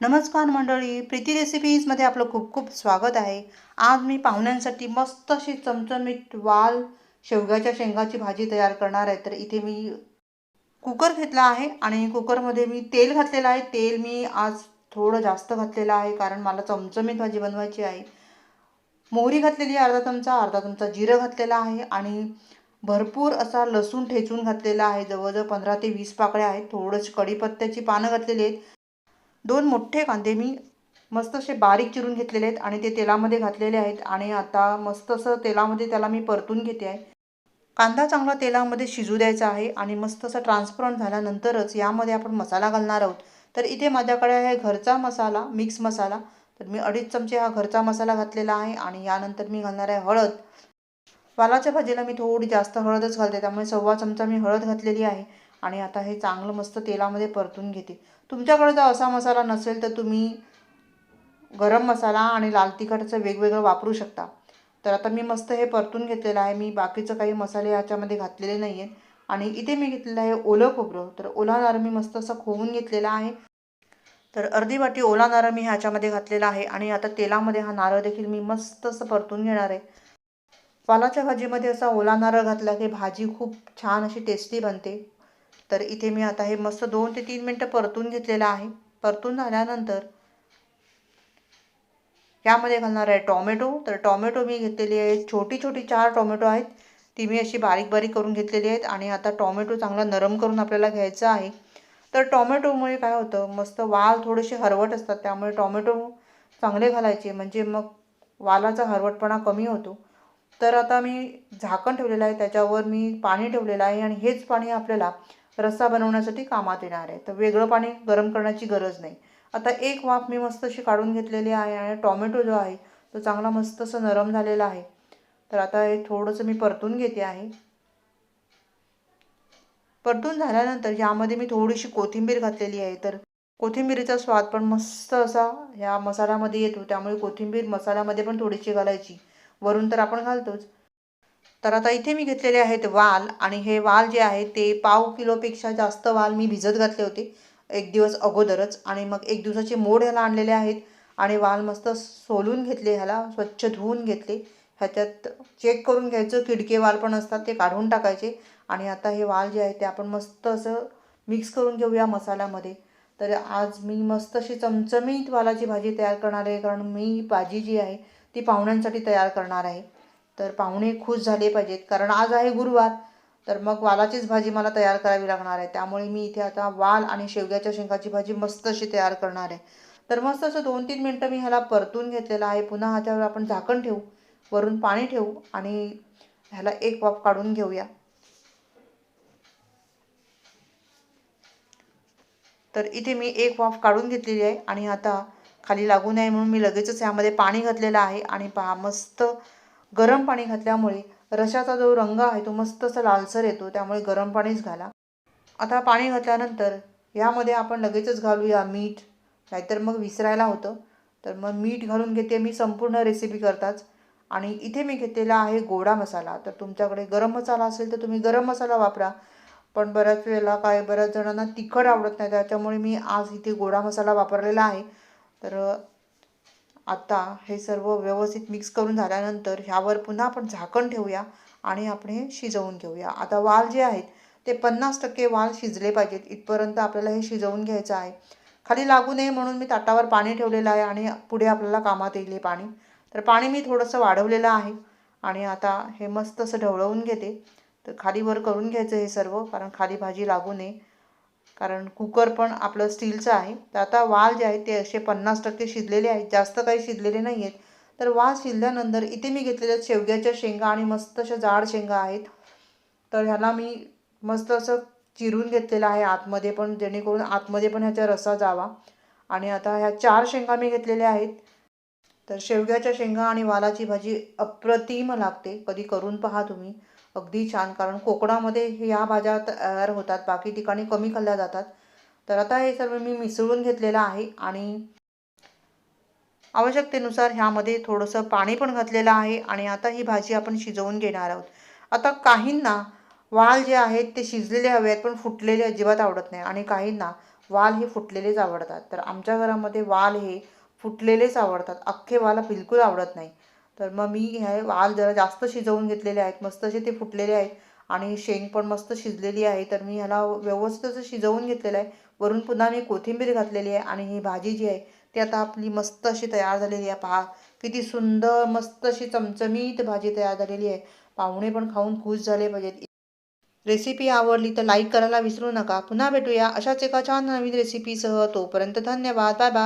नमस्कार मंडळी प्रीती रेसिपीजमध्ये आपलं खूप खूप स्वागत आहे. आज मी पाहुण्यांसाठी मस्त अशी चमचमीत वाल शेवग्याच्या शेंगाची भाजी तयार करणार आहे. तर इथे मी कुकर घेतला आहे आणि कुकरमध्ये मी तेल घातलेलं आहे. तेल मी आज थोडं जास्त घातलेलं आहे कारण मला चमचमीत भाजी बनवायची आहे. मोहरी घातलेली आहे अर्धा चमचा अर्धा चमचा जिरं घातलेला आहे आणि भरपूर असा लसूण ठेचून घातलेला आहे. जवळजवळ पंधरा ते वीस पाकळ्या आहेत. थोडंसं कढीपत्त्याची पानं घातलेली आहेत. दोन मोठे कांदे मी मस्त असे बारीक चिरून घेतलेले आहेत आणि ते तेलामध्ये घातलेले आहेत आणि आता मस्त असं तेलामध्ये त्याला मी परतून घेते आहे. कांदा चांगला तेलामध्ये शिजू द्यायचा आहे आणि मस्त असं ट्रान्सपरंट झाल्यानंतरच यामध्ये आपण मसाला घालणार आहोत. तर इथे माझ्याकडे आहे घरचा मसाला मिक्स मसाला. तर मी अडीच चमचे हा घरचा मसाला घातलेला आहे आणि यानंतर मी घालणार आहे हळद. वालाच्या भाजीला मी थोडी जास्त हळदच घालते त्यामुळे सव्वा चमचा मी हळद घातलेली आहे. आणि आता हे चांगलं मस्त तेलामध्ये परतून घेते. तुमच्याकडे जर असा मसाला नसेल तर तुम्ही गरम मसाला आणि लाल तिखटचं वेगवेगळं वापरू शकता. तर आता मी मस्त हे परतून घेतलेलं आहे. मी बाकीचं काही मसाले ह्याच्यामध्ये घातलेले नाही आहेत आणि इथे मी घेतलेलं आहे ओलं खोबरं. तर ओला नारळ मी मस्त असं खोवून घेतलेला आहे. तर अर्धी वाटी ओला नारळ मी ह्याच्यामध्ये घातलेला आहे. आणि आता तेलामध्ये हा नारळ देखील मी मस्त असं परतून घेणार आहे. वालाच्या भाजीमध्ये असा ओला नारळ घातला की भाजी खूप छान अशी टेस्टी बनते. तर इथे मी आता हे मस्त दोन ते तीन मिनटं परतून घेतलेलं आहे. परतून झाल्यानंतर यामध्ये घालणार आहे टॉमॅटो. तर टॉमॅटो मी घेतलेली आहे. छोटी छोटी चार टॉमॅटो आहेत. ती मी अशी बारीक बारीक करून घेतलेली आहेत. आणि आता टॉमॅटो चांगला नरम करून आपल्याला घ्यायचा आहे. तर टॉमॅटोमुळे काय होतं? मस्त वाल थोडेसे हरवट असतात. त्यामुळे टॉमॅटो चांगले घालायचे. म्हणजे मग वालाचा हरवटपणा कमी होतो. तर आता मी झाकण ठेवलेलं आहे. त्याच्यावर मी पाणी ठेवलेलं आहे. आणि हेच पाणी आपल्याला रस्सा बनवण्यासाठी कामात येणार आहे. तर वेगळं पाणी गरम करण्याची गरज नाही. आता एक वाफ मी मस्त अशी काढून घेतलेली आहे आणि टॉमॅटो जो आहे तो चांगला मस्त असं नरम झालेला आहे. तर आता हे थोडंसं मी परतून घेते आहे. परतून झाल्यानंतर यामध्ये मी थोडीशी कोथिंबीर घातलेली आहे. तर कोथिंबीरीचा स्वाद पण मस्त असा ह्या मसाल्यामध्ये येतो. त्यामुळे कोथिंबीर मसाल्यामध्ये पण थोडीशी घालायची. वरून तर आपण घालतोच. तर आता इथे मी घेतलेले आहेत वाल आणि हे वाल जे आहे ते पाव किलोपेक्षा जास्त वाल मी भिजत घातले होते एक दिवस अगोदरच. आणि मग एक दिवसाचे मोड ह्याला आणलेले आहेत आणि वाल मस्त सोलून घेतले ह्याला स्वच्छ धुवून घेतले. ह्याच्यात चेक करून घ्यायचं किडके वाल पण असतात ते काढून टाकायचे. आणि आता हे वाल जे आहे ते आपण मस्त असं मिक्स करून घेऊया मसाल्यामध्ये. तर आज मी मस्त अशी चमचमीत वालाची भाजी तयार करणार आहे कारण मी भाजी जी आहे ती पाहुण्यांसाठी तयार करणार आहे. तर पाहुणे खुश झाले पाहिजेत. कारण आज आहे गुरुवार. तर मग वालाचीच भाजी मला तयार करावी लागणार आहे. त्यामुळे मी इथे आता वाल आणि शेवग्याच्या शेंगाची भाजी मस्त अशी तयार करणार आहे. तर मस्त असं दोन तीन मिनटं मी ह्याला परतून घेतलेलं आहे. पुन्हा ह्याच्यावर आपण झाकण ठेवू. वरून पाणी ठेवू आणि ह्याला एक वाफ काढून घेऊया. तर इथे मी एक वाफ काढून घेतलेली आहे आणि आता खाली लागू नये म्हणून मी लगेचच यामध्ये पाणी घातलेलं आहे. आणि पहा मस्त गरम पाणी घातल्यामुळे रशाचा जो रंग आहे तो मस्त असा लालसर येतो त्यामुळे गरम पाणीच घाला. आता पाणी घातल्यानंतर यामध्ये आपण लगेचच घालूया मीठ. नाहीतर मग विसरायला होतं. तर मग मीठ घालून घेते मी संपूर्ण रेसिपी करताच. आणि इथे मी घेतलेला आहे गोडा मसाला. तर तुमच्याकडे गरम मसाला असेल तर तुम्ही गरम मसाला वापरा. पण बऱ्याच वेळेला काय बऱ्याच जणांना तिखट आवडत नाही त्याच्यामुळे मी आज इथे गोडा मसाला वापरलेला आहे. तर आता हे सर्व व्यवस्थित मिक्स करून झाल्यानंतर ह्यावर पुन्हा आपण झाकण ठेवूया आणि आपण हे शिजवून घेऊया. आता वाल जे आहेत ते पन्नास टक्के वाल शिजले पाहिजेत. इथपर्यंत आपल्याला हे शिजवून घ्यायचं आहे. खाली लागू नये म्हणून मी ताटावर पाणी ठेवलेलं आहे आणि पुढे आपल्याला कामात येईल पाणी. तर पाणी मी थोडंसं वाढवलेलं आहे आणि आता हे मस्त असं ढवळवून घेते. तर खाली वर करून घ्यायचं हे सर्व कारण खाली भाजी लागू नये. कारण कुकर पण आपलं स्टीलचं आहे. तर आता वाल जे आहे ते असे पन्नास टक्के शिजलेले आहेत. जास्त काही शिजलेले नाही आहेत. तर वाल शिजल्यानंतर इथे मी घेतलेल्या शेवग्याच्या शेंगा आणि मस्त अशा जाड शेंगा आहेत. तर ह्याला मी मस्त असं चिरून घेतलेलं आहे आतमध्ये पण जेणेकरून आतमध्ये पण ह्याचा रसा जावा. आणि आता ह्या चार शेंगा मी घेतलेल्या आहेत. तर शेवग्याच्या शेंगा आणि वालाची भाजी अप्रतिम लागते. कधी करून पहा तुम्ही. अगदी छान कारण कोकणामध्ये ह्या भाज्या तयार होतात बाकी ठिकाणी कमी खाल्ल्या जातात. तर आता हे सर्व मी मिसळून घेतलेलं आहे आणि आवश्यकतेनुसार ह्यामध्ये थोडंसं पाणी पण घातलेलं आहे आणि आता ही भाजी आपण शिजवून घेणार आहोत. आता काहींना वाल जे आहेत ते शिजलेले हवे आहेत पण फुटलेले अजिबात आवडत नाही आणि काहींना वाल हे फुटलेलेच आवडतात. तर आमच्या घरामध्ये वाल हे फुटलेलेच आवडतात. अख्खे वाल बिलकुल आवडत नाही. तर मग मी हे वाल जरा जास्त शिजवून घेतलेले आहेत मस्त असे ते फुटलेले आहेत आणि शेंग पण मस्त शिजलेली आहे. तर मी ह्याला व्यवस्थित असं शिजवून घेतलेलं आहे. वरून पुन्हा मी कोथिंबीर घातलेली आहे आणि ही भाजी जी आहे ती आता आपली मस्त अशी तयार झालेली आहे. पहा किती सुंदर मस्त अशी चमचमीत भाजी तयार झालेली आहे. पाहुणे पण खाऊन खुश झाले पाहिजेत. रेसिपी आवडली तर लाईक करायला विसरू नका. पुन्हा भेटूया अशाच एका छान नवीन रेसिपीसह. तोपर्यंत धन्यवाद. Bye bye.